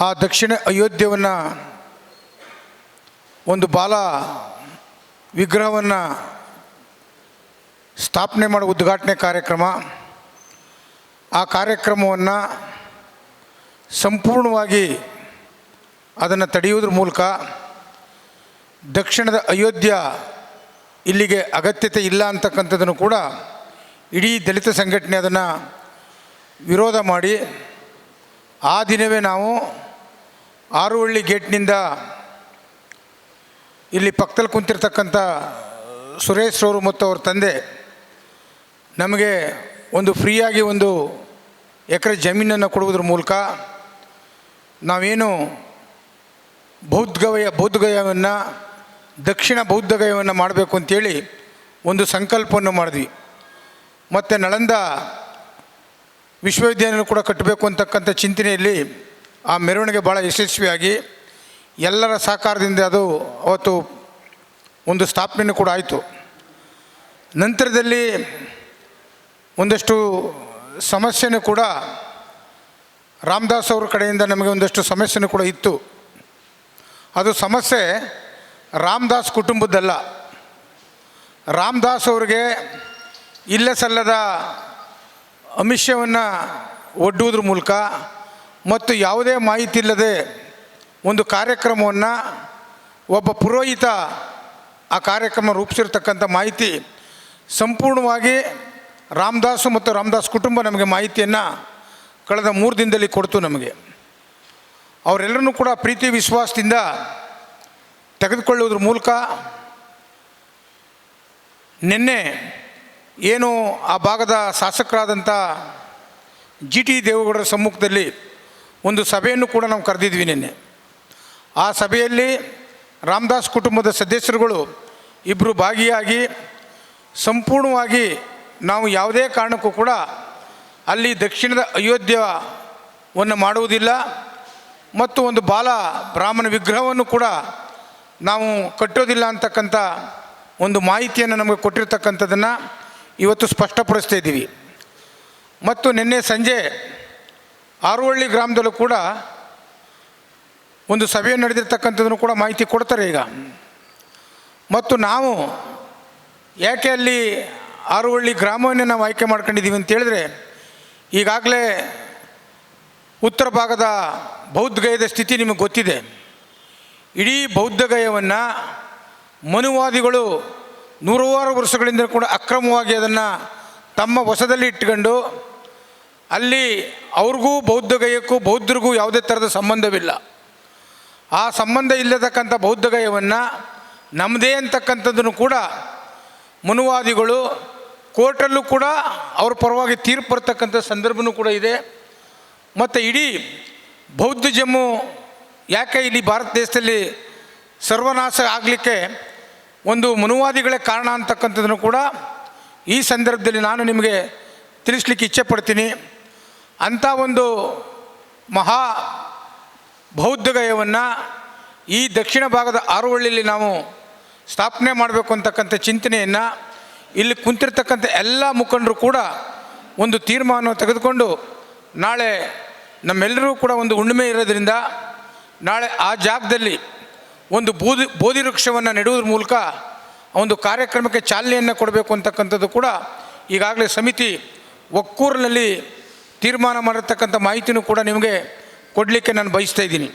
ಆ ದಕ್ಷಿಣ ಅಯೋಧ್ಯವನ್ನು ಒಂದು ಬಾಲ ವಿಗ್ರಹವನ್ನು ಸ್ಥಾಪನೆ ಮಾಡೋ ಉದ್ಘಾಟನೆ ಕಾರ್ಯಕ್ರಮ. ಆ ಕಾರ್ಯಕ್ರಮವನ್ನು ಸಂಪೂರ್ಣವಾಗಿ ಅದನ್ನು ತಡೆಯುವುದ್ರ ಮೂಲಕ ದಕ್ಷಿಣದ ಅಯೋಧ್ಯ ಇಲ್ಲಿಗೆ ಅಗತ್ಯತೆ ಇಲ್ಲ ಅಂತಕ್ಕಂಥದ್ದನ್ನು ಕೂಡ ಇಡೀ ದಲಿತ ಸಂಘಟನೆ ಅದನ್ನು ವಿರೋಧ ಮಾಡಿ ಆ ದಿನವೇ ನಾವು ಆರುವಳ್ಳಿ ಗೇಟ್ನಿಂದ ಇಲ್ಲಿ ಪಕ್ಕದಲ್ಲಿ ಕುಂತಿರ್ತಕ್ಕಂಥ ಸುರೇಶ್ ಅವರು ಮತ್ತು ಅವ್ರ ತಂದೆ ನಮಗೆ ಒಂದು ಫ್ರೀಯಾಗಿ ಒಂದು ಎಕರೆ ಜಮೀನನ್ನು ಕೊಡುವುದ್ರ ಮೂಲಕ ನಾವೇನು ಬೌದ್ಧಗಯ ಬೌದ್ಧಗಯವನ್ನು ದಕ್ಷಿಣ ಬೌದ್ಧಗಯವನ್ನು ಮಾಡಬೇಕು ಅಂತೇಳಿ ಒಂದು ಸಂಕಲ್ಪವನ್ನು ಮಾಡಿದ್ವಿ. ಮತ್ತು ನಳಂದ ವಿಶ್ವವಿದ್ಯಾಲಯ ಕೂಡ ಕಟ್ಟಬೇಕು ಅಂತಕ್ಕಂಥ ಚಿಂತನೆಯಲ್ಲಿ ಆ ಮೆರವಣಿಗೆ ಭಾಳ ಯಶಸ್ವಿಯಾಗಿ ಎಲ್ಲರ ಸಹಕಾರದಿಂದ ಅದು ಅವತ್ತು ಒಂದು ಸ್ಥಾಪನೆ ಕೂಡ ಆಯಿತು. ನಂತರದಲ್ಲಿ ಒಂದಷ್ಟು ಸಮಸ್ಯೆನೂ ಕೂಡ ರಾಮದಾಸ್ ಅವ್ರ ಕಡೆಯಿಂದ ನಮಗೆ ಒಂದಷ್ಟು ಸಮಸ್ಯೆನೂ ಕೂಡ ಇತ್ತು. ಅದು ಸಮಸ್ಯೆ ರಾಮದಾಸ್ ಕುಟುಂಬದ್ದಲ್ಲ. ರಾಮದಾಸ್ ಅವ್ರಿಗೆ ಇಲ್ಲ ಸಲ್ಲದ ಅಮಿಷವನ್ನು ಒಡ್ಡುವುದ್ರ ಮೂಲಕ ಮತ್ತು ಯಾವುದೇ ಮಾಹಿತಿ ಇಲ್ಲದೆ ಒಂದು ಕಾರ್ಯಕ್ರಮವನ್ನು ಒಬ್ಬ ಪುರೋಹಿತ ಆ ಕಾರ್ಯಕ್ರಮ ರೂಪಿಸಿರ್ತಕ್ಕಂಥ ಮಾಹಿತಿ ಸಂಪೂರ್ಣವಾಗಿ ರಾಮದಾಸು ಮತ್ತು ರಾಮದಾಸ್ ಕುಟುಂಬ ನಮಗೆ ಮಾಹಿತಿಯನ್ನು ಕಳೆದ ಮೂರು ದಿನದಲ್ಲಿ ಕೊಡ್ತು ನಮಗೆ. ಅವರೆಲ್ಲರನ್ನೂ ಕೂಡ ಪ್ರೀತಿ ವಿಶ್ವಾಸದಿಂದ ತೆಗೆದುಕೊಳ್ಳುವುದ್ರ ಮೂಲಕ ನಿನ್ನೆ ಏನು ಆ ಭಾಗದ ಶಾಸಕರಾದಂಥ ಜಿ ಟಿ ದೇವೇಗೌಡರ ಸಮ್ಮುಖದಲ್ಲಿ ಒಂದು ಸಭೆಯನ್ನು ಕೂಡ ನಾವು ಕರೆದಿದ್ವಿ ನಿನ್ನೆ. ಆ ಸಭೆಯಲ್ಲಿ ರಾಮದಾಸ್ ಕುಟುಂಬದ ಸದಸ್ಯರುಗಳು ಇಬ್ಬರು ಭಾಗಿಯಾಗಿ ಸಂಪೂರ್ಣವಾಗಿ ನಾವು ಯಾವುದೇ ಕಾರಣಕ್ಕೂ ಕೂಡ ಅಲ್ಲಿ ದಕ್ಷಿಣದ ಅಯೋಧ್ಯವನ್ನು ಮಾಡುವುದಿಲ್ಲ ಮತ್ತು ಒಂದು ಬಾಲ ಬ್ರಾಹ್ಮಣ ವಿಗ್ರಹವನ್ನು ಕೂಡ ನಾವು ಕಟ್ಟೋದಿಲ್ಲ ಅಂತಕ್ಕಂಥ ಒಂದು ಮಾಹಿತಿಯನ್ನು ನಮಗೆ ಕೊಟ್ಟಿರ್ತಕ್ಕಂಥದ್ದನ್ನು ಇವತ್ತು ಸ್ಪಷ್ಟಪಡಿಸ್ತಾ ಇದ್ದೀವಿ. ಮತ್ತು ನಿನ್ನೆ ಸಂಜೆ ಆರುವಳ್ಳಿ ಗ್ರಾಮದಲ್ಲೂ ಕೂಡ ಒಂದು ಸಭೆ ನಡೆದಿರ್ತಕ್ಕಂಥದ್ದನ್ನು ಕೂಡ ಮಾಹಿತಿ ಕೊಡ್ತಾರೆ ಈಗ. ಮತ್ತು ನಾವು ಯಾಕೆ ಅಲ್ಲಿ ಆರುವಳ್ಳಿ ಗ್ರಾಮವನ್ನೇ ನಾವು ಆಯ್ಕೆ ಮಾಡ್ಕೊಂಡಿದ್ದೀವಿ ಅಂತೇಳಿದ್ರೆ ಈಗಾಗಲೇ ಉತ್ತರ ಭಾಗದ ಬೌದ್ಧಗಯದ ಸ್ಥಿತಿ ನಿಮಗೆ ಗೊತ್ತಿದೆ. ಇಡೀ ಬೌದ್ಧಗಯವನ್ನು ಮನುವಾದಿಗಳು ನೂರಾರು ವರ್ಷಗಳಿಂದ ಕೂಡ ಅಕ್ರಮವಾಗಿ ಅದನ್ನು ತಮ್ಮ ವಶದಲ್ಲಿ ಇಟ್ಕೊಂಡು ಅಲ್ಲಿ ಅವ್ರಿಗೂ ಬೌದ್ಧಗಯಕ್ಕೂ ಬೌದ್ಧರಿಗೂ ಯಾವುದೇ ಥರದ ಸಂಬಂಧವಿಲ್ಲ. ಆ ಸಂಬಂಧ ಇಲ್ಲತಕ್ಕಂಥ ಬೌದ್ಧಗಯವನ್ನು ನಮ್ಮದೇ ಅಂತಕ್ಕಂಥದ್ದನ್ನು ಕೂಡ ಮನುವಾದಿಗಳು ಕೋರ್ಟಲ್ಲೂ ಕೂಡ ಅವ್ರ ಪರವಾಗಿ ತೀರ್ಪು ಬರ್ತಕ್ಕಂಥ ಸಂದರ್ಭವೂ ಕೂಡ ಇದೆ. ಮತ್ತು ಇಡೀ ಬೌದ್ಧ ಜಮ್ಮು ಯಾಕೆ ಇಲ್ಲಿ ಭಾರತ ದೇಶದಲ್ಲಿ ಸರ್ವನಾಶ ಆಗಲಿಕ್ಕೆ ಒಂದು ಮನುವಾದಿಗಳೇ ಕಾರಣ ಅಂತಕ್ಕಂಥದ್ದನ್ನು ಕೂಡ ಈ ಸಂದರ್ಭದಲ್ಲಿ ನಾನು ನಿಮಗೆ ತಿಳಿಸ್ಲಿಕ್ಕೆ ಇಚ್ಛೆ ಪಡ್ತೀನಿ ಅಂಥ ಒಂದು ಮಹಾ ಬೌದ್ಧಗಯವನ್ನು ಈ ದಕ್ಷಿಣ ಭಾಗದ ಆರುವಳ್ಳಿಯಲ್ಲಿ ನಾವು ಸ್ಥಾಪನೆ ಮಾಡಬೇಕು ಅಂತಕ್ಕಂಥ ಚಿಂತನೆಯನ್ನು ಇಲ್ಲಿ ಕುಂತಿರ್ತಕ್ಕಂಥ ಎಲ್ಲ ಮುಖಂಡರು ಕೂಡ ಒಂದು ತೀರ್ಮಾನವನ್ನು ತೆಗೆದುಕೊಂಡು ನಾಳೆ ನಮ್ಮೆಲ್ಲರೂ ಕೂಡ ಒಂದು ಹುಣ್ಣಿಮೆ ಇರೋದ್ರಿಂದ ನಾಳೆ ಆ ಜಾಗದಲ್ಲಿ ಒಂದು ಬೋಧಿ ಬೋಧಿ ವೃಕ್ಷವನ್ನು ನೆಡುವುದ್ರ ಮೂಲಕ ಒಂದು ಕಾರ್ಯಕ್ರಮಕ್ಕೆ ಚಾಲನೆಯನ್ನು ಕೊಡಬೇಕು ಅಂತಕ್ಕಂಥದ್ದು ಕೂಡ ಈಗಾಗಲೇ ಸಮಿತಿ ಒಕ್ಕೂರಿನಲ್ಲಿ ತೀರ್ಮಾನ ಮಾಡಿರ್ತಕ್ಕಂಥ ಮಾಹಿತಿನೂ ಕೂಡ ನಿಮಗೆ ಕೊಡಲಿಕ್ಕೆ ನಾನು ಬಯಸ್ತಾ ಇದ್ದೀನಿ.